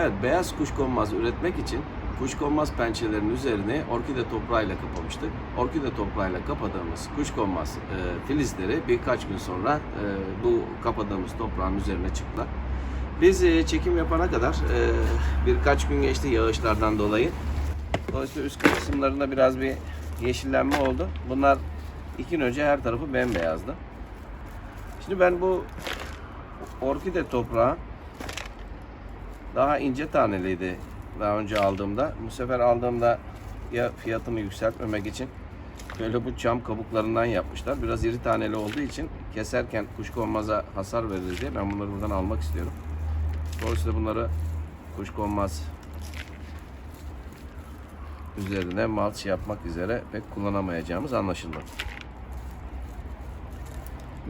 Evet, beyaz kuşkonmaz üretmek için kuşkonmaz pençelerinin üzerine orkide toprağıyla kapamıştık. Orkide toprağıyla kapadığımız kuşkonmaz e, filizleri birkaç gün sonra e, bu kapadığımız toprağın üzerine çıktılar. Biz e, çekim yapana kadar e, birkaç gün geçti yağışlardan dolayı. Dolayısıyla üst kısımlarında biraz bir yeşillenme oldu. Bunlar iki gün önce her tarafı bembeyazdı. Şimdi ben bu orkide toprağı daha ince taneliydi daha önce aldığımda. Bu sefer aldığımda ya fiyatını yükseltmemek için böyle bu çam kabuklarından yapmışlar. Biraz iri taneli olduğu için keserken kuşkonmaza hasar verir diye ben bunları buradan almak istiyorum. Dolayısıyla bunları kuşkonmaz üzerine malç yapmak üzere pek kullanamayacağımız anlaşıldı.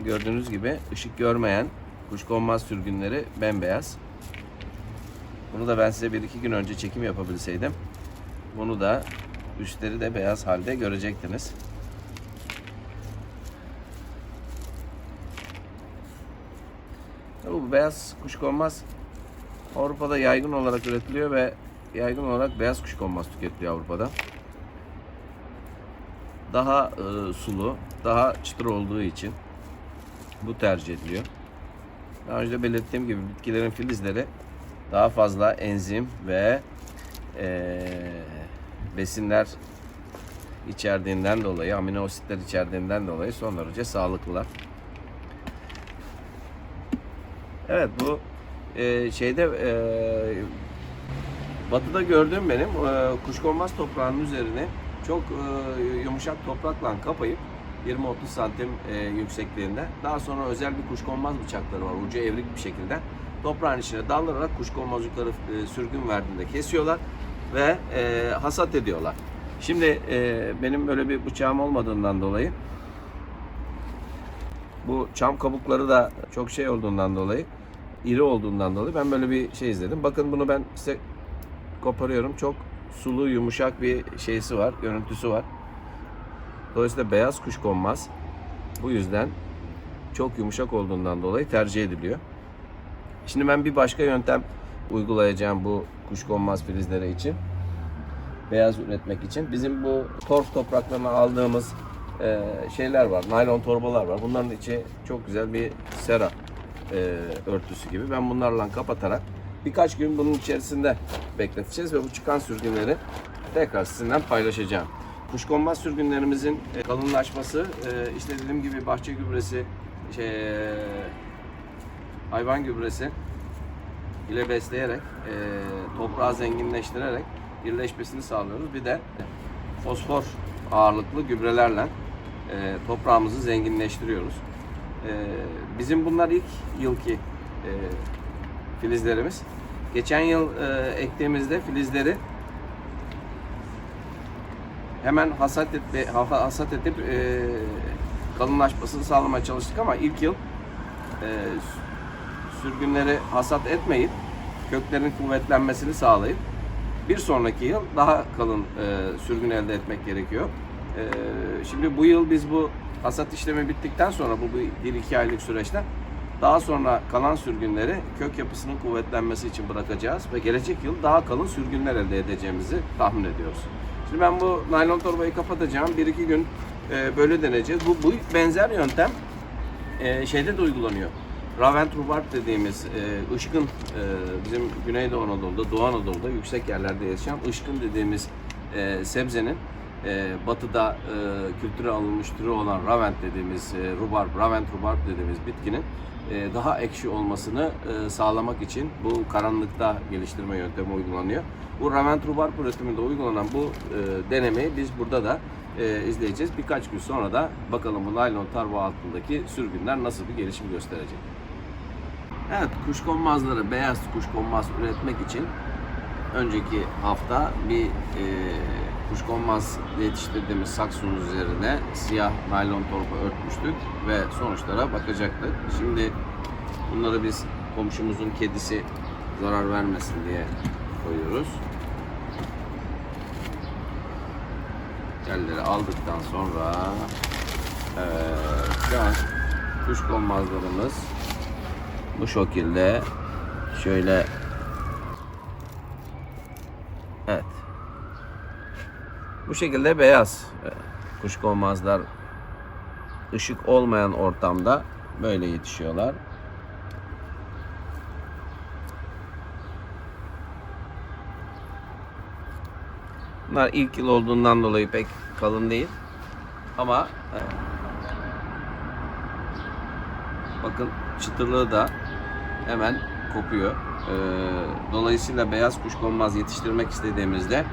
Gördüğünüz gibi ışık görmeyen kuşkonmaz sürgünleri bembeyaz. Bunu da ben size bir iki gün önce çekim yapabilseydim. Bunu da üstleri de beyaz halde görecektiniz. Bu beyaz kuşkonmaz Avrupa'da yaygın olarak üretiliyor ve yaygın olarak beyaz kuşkonmaz tüketiliyor Avrupa'da. Daha e, sulu, daha çıtır olduğu için bu tercih ediliyor. Daha önce belirttiğim gibi bitkilerin filizleri daha fazla enzim ve eee, besinler içerdiğinden dolayı, amino asitler içerdiğinden dolayı son derece sağlıklılar. Evet bu eee, şeyde eee, batıda gördüğüm benim eee, kuşkonmaz toprağının üzerine çok eee, yumuşak toprakla kapayıp 20-30 santim eee, yüksekliğinde. Daha sonra özel bir kuşkonmaz bıçakları var ucu evrik bir şekilde toprağın içine daldırarak kuşkonmazlıkları e, sürgün verdiğinde kesiyorlar ve e, hasat ediyorlar. Şimdi e, benim böyle bir bıçağım olmadığından dolayı bu çam kabukları da çok şey olduğundan dolayı iri olduğundan dolayı ben böyle bir şey izledim. Bakın bunu ben size koparıyorum. Çok sulu yumuşak bir şeysi var, görüntüsü var. Dolayısıyla beyaz kuşkonmaz bu yüzden çok yumuşak olduğundan dolayı tercih ediliyor. Şimdi ben bir başka yöntem uygulayacağım bu kuşkonmaz filizleri için. Beyaz üretmek için. Bizim bu torf topraklarına aldığımız e, şeyler var. Naylon torbalar var. Bunların içi çok güzel bir sera e, örtüsü gibi. Ben bunlarla kapatarak birkaç gün bunun içerisinde bekleteceğiz ve bu çıkan sürgünleri tekrar sizinle paylaşacağım. Kuşkonmaz sürgünlerimizin e, kalınlaşması işte dediğim gibi bahçe gübresi şey, hayvan gübresi ile besleyerek e, toprağı zenginleştirerek birleşmesini sağlıyoruz. Bir de fosfor ağırlıklı gübrelerle e, toprağımızı zenginleştiriyoruz. E, bizim bunlar ilk yılki e, filizlerimiz. Geçen yıl e, ektiğimizde filizleri hemen hasat et, hasat edip e, kalınlaşmasını sağlamaya çalıştık ama ilk yıl e, sürgünleri hasat etmeyip köklerin kuvvetlenmesini sağlayıp bir sonraki yıl daha kalın e, sürgün elde etmek gerekiyor. E, şimdi bu yıl biz bu hasat işlemi bittikten sonra bu bir iki aylık süreçte daha sonra kalan sürgünleri kök yapısının kuvvetlenmesi için bırakacağız ve gelecek yıl daha kalın sürgünler elde edeceğimizi tahmin ediyoruz. Şimdi ben bu naylon torbayı kapatacağım. Bir iki gün e, böyle deneyeceğiz. Bu, bu benzer yöntem e, şeyde de uygulanıyor. Ravent rubarb dediğimiz e, ışkın e, bizim Güneydoğu Anadolu'da, Doğu Anadolu'da yüksek yerlerde yaşayan ışkın dediğimiz e, sebzenin e, batıda e, kültüre alınmış türü olan ravent dediğimiz e, rubarb, ravent dediğimiz bitkinin e, daha ekşi olmasını e, sağlamak için bu karanlıkta geliştirme yöntemi uygulanıyor. Bu ravent rubarb üretiminde uygulanan bu e, denemeyi biz burada da e, izleyeceğiz. Birkaç gün sonra da bakalım bu naylon tarla altındaki sürgünler nasıl bir gelişim gösterecek. Evet, kuşkonmazları, beyaz kuşkonmaz üretmek için önceki hafta bir e, kuşkonmaz yetiştirdiğimiz saksının üzerine siyah naylon torba örtmüştük ve sonuçlara bakacaktık. Şimdi bunları biz komşumuzun kedisi zarar vermesin diye koyuyoruz. Telleri aldıktan sonra evet, kuşkonmazlarımız bu şekilde şöyle Evet. Bu şekilde beyaz e, kuşkonmazlar ışık olmayan ortamda böyle yetişiyorlar. Bunlar ilk yıl olduğundan dolayı pek kalın değil. Ama e, bakın çıtırlığı da hemen kopuyor. E, dolayısıyla beyaz kuşkonmaz yetiştirmek istediğimizde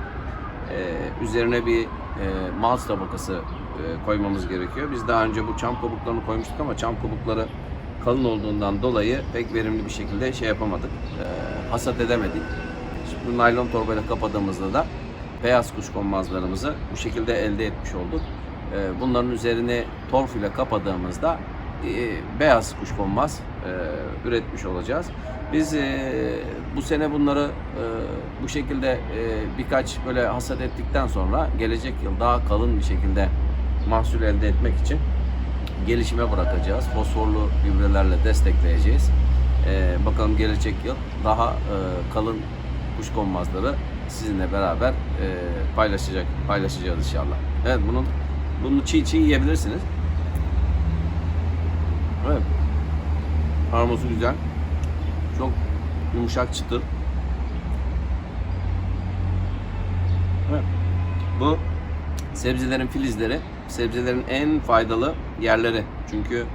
e, üzerine bir e, malz tabakası e, koymamız gerekiyor. Biz daha önce bu çam kabuklarını koymuştuk ama çam kabukları kalın olduğundan dolayı pek verimli bir şekilde şey yapamadık. E, hasat edemedik. Şimdi bu naylon torbayla kapadığımızda da beyaz kuşkonmazlarımızı bu şekilde elde etmiş olduk. Bunların üzerini torf ile kapadığımızda beyaz kuşkonmaz e, üretmiş olacağız. Biz e, bu sene bunları e, bu şekilde e, birkaç böyle hasat ettikten sonra gelecek yıl daha kalın bir şekilde mahsul elde etmek için gelişime bırakacağız. Fosforlu gübrelerle destekleyeceğiz. E, bakalım gelecek yıl daha e, kalın kuşkonmazları sizinle beraber e, paylaşacak paylaşacağız inşallah. Evet bunun bunu çiğ çiğ yiyebilirsiniz. Evet. Aroması güzel. Çok yumuşak çıtır. Evet. Bu sebzelerin filizleri, sebzelerin en faydalı yerleri. Çünkü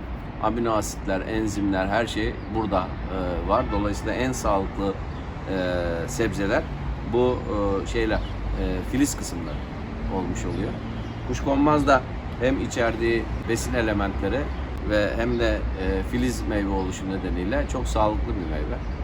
amino asitler, enzimler her şey burada e, var. Dolayısıyla en sağlıklı e, sebzeler bu e, şeyler, e, filiz kısımları olmuş oluyor. Kuşkonmaz da hem içerdiği besin elementleri ve hem de e, filiz meyve oluşu nedeniyle çok sağlıklı bir meyve.